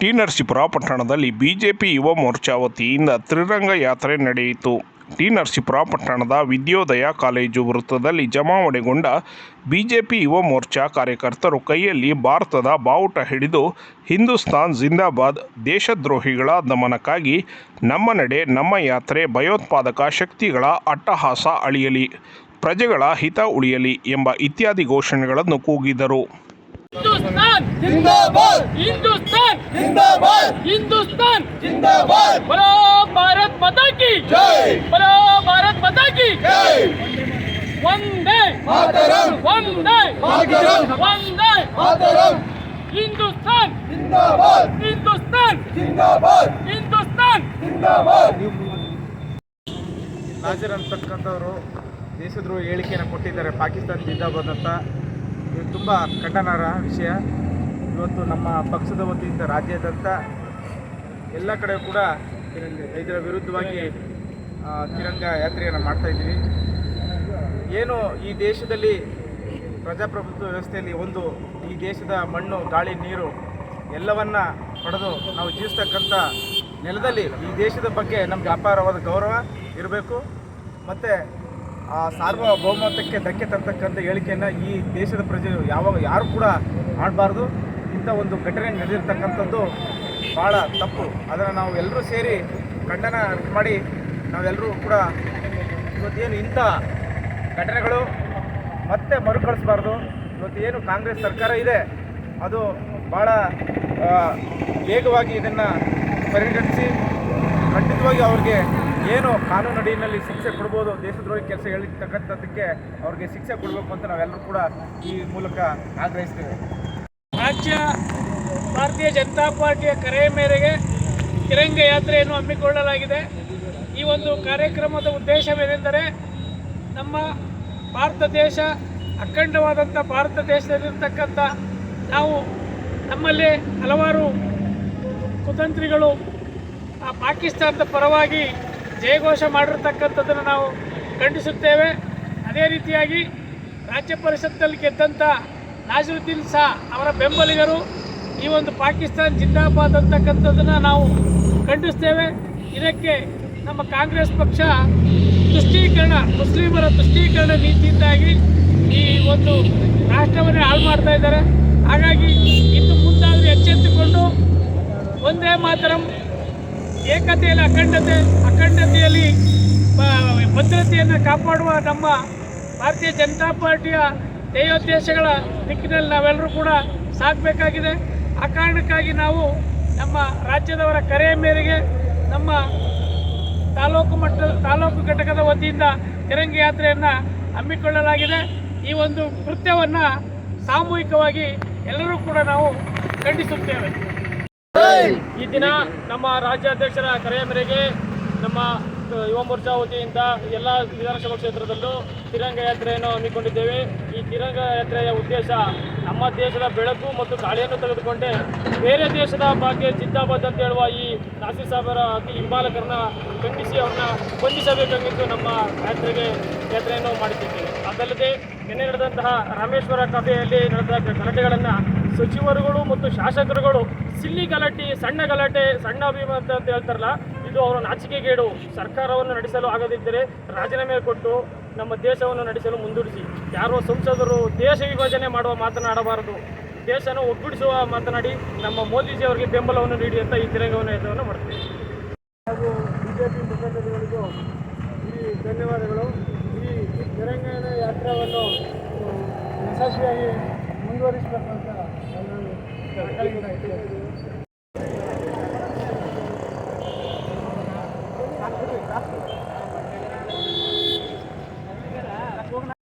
T Narasipura ಪಟ್ಟಣದಲ್ಲಿ BJP Yuva Morcha ವತಿಯಿಂದ ತ್ರಿರಂಗ ಯಾತ್ರೆ ನಡೆಯಿತು. ಟಿ ನರಸೀಪುರ ಪಟ್ಟಣದ ವಿದ್ಯೋದಯ ಕಾಲೇಜು ವೃತ್ತದಲ್ಲಿ ಜಮಾವಣೆಗೊಂಡ ಬಿಜೆಪಿ ಯುವ ಮೋರ್ಚಾ ಕಾರ್ಯಕರ್ತರು ಕೈಯಲ್ಲಿ ಭಾರತದ ಬಾವುಟ ಹಿಡಿದು ಹಿಂದೂಸ್ತಾನ್, ಜಿಂದಾಬಾದ್ ದೇಶದ್ರೋಹಿಗಳ ದಮನಕ್ಕಾಗಿ ನಮ್ಮ ನಡೆ ನಮ್ಮ ಯಾತ್ರೆ ಭಯೋತ್ಪಾದಕ ಶಕ್ತಿಗಳ ಅಟ್ಟಹಾಸ ಅಳಿಯಲಿ, ಪ್ರಜೆಗಳ ಹಿತ ಉಳಿಯಲಿ ಎಂಬ ಇತ್ಯಾದಿ ಘೋಷಣೆಗಳನ್ನು ಕೂಗಿದರು. ಹಿಂದೂಸ್ತಾನ್! ಜಿಂದಾಬಾದ್! ಹಿಂದೂಸ್ತಾನ್! ಜಿಂದಾಬಾದ್! ಹಿಂದೂಸ್ತಾನ್! ಜಿಂದಾಬಾದ್! ಬರೋ ಭಾರತ್ ಮಾತಾ ಜೈ! ಬರೋ ಭಾರತ್ ಮಾತಾ ಕಿ! ಜೈ! ಒಂದೇ ಮಾತರಂ! ಒಂದೇ ಮಾತರಂ! ಹಿಂದೂಸ್ತಾನ್! ಜಿಂದಾಬಾದ್! ಹಿಂದೂಸ್ತಾನ್! ಜಿಂದಾಬಾದ್! ಹಿಂದೂಸ್ತಾನ್! ಜಿಂದಾಬಾದ್! ನಾಜರ್ ದೇಶದ್ರೋಹ ಹೇಳಿಕೆಯನ್ನು ಕೊಟ್ಟಿದ್ದಾರೆ. ಪಾಕಿಸ್ತಾನ ಜಿಂದಾಬಾದ್ ಅಂತ. ಇದು ತುಂಬ ಖಂಡನಾರ್ಹ ವಿಷಯ. ಇವತ್ತು ನಮ್ಮ ಪಕ್ಷದ ವತಿಯಿಂದ ರಾಜ್ಯಾದ್ಯಂತ ಎಲ್ಲ ಕಡೆ ಕೂಡ ಇದರ ವಿರುದ್ಧವಾಗಿ ತಿರಂಗ ಯಾತ್ರೆಯನ್ನು ಮಾಡ್ತಾ ಇದ್ದೀವಿ. ಏನು ಈ ದೇಶದಲ್ಲಿ ಪ್ರಜಾಪ್ರಭುತ್ವ ವ್ಯವಸ್ಥೆಯಲ್ಲಿ ಒಂದು, ಈ ದೇಶದ ಮಣ್ಣು, ಗಾಳಿ, ನೀರು ಎಲ್ಲವನ್ನ ಪಡೆದು ನಾವು ಜೀವಿಸ್ತಕ್ಕಂಥ ನೆಲದಲ್ಲಿ ಈ ದೇಶದ ಬಗ್ಗೆ ನಮಗೆ ಅಪಾರವಾದ ಗೌರವ ಇರಬೇಕು. ಮತ್ತು ಆ ಸಾರ್ವಭೌಮತಕ್ಕೆ ಧಕ್ಕೆ ತರ್ತಕ್ಕಂಥ ಹೇಳಿಕೆಯನ್ನು ಈ ದೇಶದ ಪ್ರಜೆ ಯಾವಾಗ ಯಾರು ಕೂಡ ಮಾಡಬಾರ್ದು. ಇಂಥ ಒಂದು ಘಟನೆ ನಡೆದಿರ್ತಕ್ಕಂಥದ್ದು ಭಾಳ ತಪ್ಪು. ಅದನ್ನು ನಾವು ಎಲ್ಲರೂ ಸೇರಿ ಖಂಡನ ಮಾಡಿ ನಾವೆಲ್ಲರೂ ಕೂಡ ಇವತ್ತೇನು ಇಂಥ ಘಟನೆಗಳು ಮತ್ತೆ ಮರುಕಳಿಸಬಾರ್ದು. ಇವತ್ತೇನು ಕಾಂಗ್ರೆಸ್ ಸರ್ಕಾರ ಇದೆ, ಅದು ಭಾಳ ವೇಗವಾಗಿ ಇದನ್ನು ಪರಿಗಣಿಸಿ ಖಂಡಿತವಾಗಿ ಅವ್ರಿಗೆ ಏನು ಕಾನೂನು ಅಡಿಯಲ್ಲಿ ಶಿಕ್ಷೆ ಕೊಡ್ಬೋದು, ದೇಶದ್ರೋಹಿ ಕೆಲಸ ಹೇಳಿರ್ತಕ್ಕಂಥದ್ದಕ್ಕೆ ಅವ್ರಿಗೆ ಶಿಕ್ಷೆ ಕೊಡಬೇಕು ಅಂತ ನಾವೆಲ್ಲರೂ ಕೂಡ ಈ ಮೂಲಕ ಆಗ್ರಹಿಸ್ತೇವೆ. ರಾಜ್ಯ, ಭಾರತೀಯ ಜನತಾ ಪಾರ್ಟಿಯ ಕರೆಯ ಮೇರೆಗೆ ತಿರಂಗ ಯಾತ್ರೆಯನ್ನು ಹಮ್ಮಿಕೊಳ್ಳಲಾಗಿದೆ. ಈ ಒಂದು ಕಾರ್ಯಕ್ರಮದ ಉದ್ದೇಶವೇನೆಂದರೆ ನಮ್ಮ ಭಾರತ ದೇಶ, ಅಖಂಡವಾದಂಥ ಭಾರತ ದೇಶದಲ್ಲಿರ್ತಕ್ಕಂಥ ನಾವು ನಮ್ಮಲ್ಲಿ ಹಲವಾರು ಕುತಂತ್ರಿಗಳು ಆ ಪಾಕಿಸ್ತಾನದ ಪರವಾಗಿ ಜಯಘೋಷ ಮಾಡಿರ್ತಕ್ಕಂಥದ್ದನ್ನು ನಾವು ಖಂಡಿಸುತ್ತೇವೆ. ಅದೇ ರೀತಿಯಾಗಿ ರಾಜ್ಯ ಪರಿಷತ್ತಲ್ಲಿ ಗೆದ್ದಂಥ ನಾಜರುದ್ದೀನ್ ಸಾ ಅವರ ಬೆಂಬಲಿಗರು, ಈ ಒಂದು ಪಾಕಿಸ್ತಾನ ಜಿಂದಾಬಾದ್ ಅಂತಕ್ಕಂಥದ್ದನ್ನು ನಾವು ಖಂಡಿಸ್ತೇವೆ. ಇದಕ್ಕೆ ನಮ್ಮ ಕಾಂಗ್ರೆಸ್ ಪಕ್ಷ ತುಷ್ಟೀಕರಣ, ಮುಸ್ಲಿಮರ ತುಷ್ಟೀಕರಣ ನೀತಿಯಿಂದಾಗಿ ಈ ಒಂದು ರಾಷ್ಟ್ರವನ್ನೇ ಹಾಳು ಮಾಡ್ತಾ ಇದ್ದಾರೆ. ಹಾಗಾಗಿ ಇನ್ನು ಮುಂದಾದರೂ ಎಚ್ಚೆತ್ತುಕೊಂಡು ಒಂದೇ ಮಾತರಂ ಏಕತೆಯಲ್ಲಿ ಅಖಂಡತೆ, ಅಖಂಡತೆಯಲ್ಲಿ ಭದ್ರತೆಯನ್ನು ಕಾಪಾಡುವ ನಮ್ಮ ಭಾರತೀಯ ಜನತಾ ಪಾರ್ಟಿಯ ಧ್ಯೇಯೋದ್ದೇಶಗಳ ದಿಕ್ಕಿನಲ್ಲಿ ನಾವೆಲ್ಲರೂ ಕೂಡ ಸಾಗಬೇಕಾಗಿದೆ. ಆ ಕಾರಣಕ್ಕಾಗಿ ನಾವು ನಮ್ಮ ರಾಜ್ಯದವರ ಕರೆಯ ಮೇರೆಗೆ ನಮ್ಮ ತಾಲೂಕು ಮಟ್ಟ, ತಾಲೂಕು ಘಟಕದ ವತಿಯಿಂದ ತಿರಂಗ ಯಾತ್ರೆಯನ್ನು ಹಮ್ಮಿಕೊಳ್ಳಲಾಗಿದೆ. ಈ ಒಂದು ಕೃತ್ಯವನ್ನು ಸಾಮೂಹಿಕವಾಗಿ ಎಲ್ಲರೂ ಕೂಡ ನಾವು ಖಂಡಿಸುತ್ತೇವೆ. ಈ ದಿನ ನಮ್ಮ ರಾಜ್ಯಾಧ್ಯಕ್ಷರ ಕರೆಯ ಮೇರೆಗೆ ನಮ್ಮ ಯುವ ಮೋರ್ಚಾ ವತಿಯಿಂದ ಎಲ್ಲ ವಿಧಾನಸಭಾ ಕ್ಷೇತ್ರದಲ್ಲೂ ತಿರಂಗ ಯಾತ್ರೆಯನ್ನು ಹಮ್ಮಿಕೊಂಡಿದ್ದೇವೆ. ಈ ತಿರಂಗ ಯಾತ್ರೆಯ ಉದ್ದೇಶ ನಮ್ಮ ದೇಶದ ಬೆಳಕು ಮತ್ತು ಗಾಳಿಯನ್ನು ತೆಗೆದುಕೊಂಡೆ. ಬೇರೆ ದೇಶದ ಬಗ್ಗೆ ಜಿಂದಾಬಾದ್ ಅಂತ ಹೇಳುವ ಈ ನಾಸಿ ಸಾಹೇಬರ ಅತಿ ಹಿಂಬಾಲಕರನ್ನ ಖಂಡಿಸಿ ಅವ್ರನ್ನ ಬಂಧಿಸಬೇಕಾಗಿದ್ದು ನಮ್ಮ ಯಾತ್ರೆಗೆ ಯಾತ್ರೆಯನ್ನು ಮಾಡುತ್ತಿದ್ದೇವೆ ಅದಲ್ಲದೆ ನಿನ್ನೆ ನಡೆದಂತಹ ರಾಮೇಶ್ವರ ಕಥೆಯಲ್ಲಿ ನಡೆದ ಗಲಾಟೆಗಳನ್ನು ಸಚಿವರುಗಳು ಮತ್ತು ಶಾಸಕರುಗಳು ಸಿಲ್ಲಿ ಗಲಾಟೆ, ಸಣ್ಣ ಗಲಾಟೆ, ಸಣ್ಣ ಅಭಿಮಾನ ಅಂತ ಹೇಳ್ತಾರಲ್ಲ, ಇದು ಅವರ ನಾಚಿಕೆಗೇಡು. ಸರ್ಕಾರವನ್ನು ನಡೆಸಲು ಆಗದಿದ್ದರೆ ರಾಜೀನಾಮೆ ಕೊಟ್ಟು ನಮ್ಮ ದೇಶವನ್ನು ನಡೆಸಲು ಮುಂದೂಡಿಸಿ. ಯಾರೋ ಸಂಸದರು ದೇಶ ವಿಭಜನೆ ಮಾಡುವ ಮಾತನಾಡಬಾರದು. ದೇಶನ ಒಗ್ಗೂಡಿಸುವ ಮಾತನಾಡಿ ನಮ್ಮ ಮೋದಿಜಿ ಅವರಿಗೆ ಬೆಂಬಲವನ್ನು ನೀಡಿ ಅಂತ ಈ ತಿರಂಗವನ್ನು ಯತ್ನವನ್ನು ಮಾಡ್ತೀವಿ. ಹಾಗೂ ಬಿಜೆಪಿ ಮುಖಂಡರುಗಳಿಗೂ ಈ ಧನ್ಯವಾದಗಳು. ಈ ತೆಲಂಗಾಣ ಯಾತ್ರೆಯನ್ನು ಯಶಸ್ವಿಯಾಗಿ ಮುಂದುವರಿಸಬೇಕು かわいいぐらい。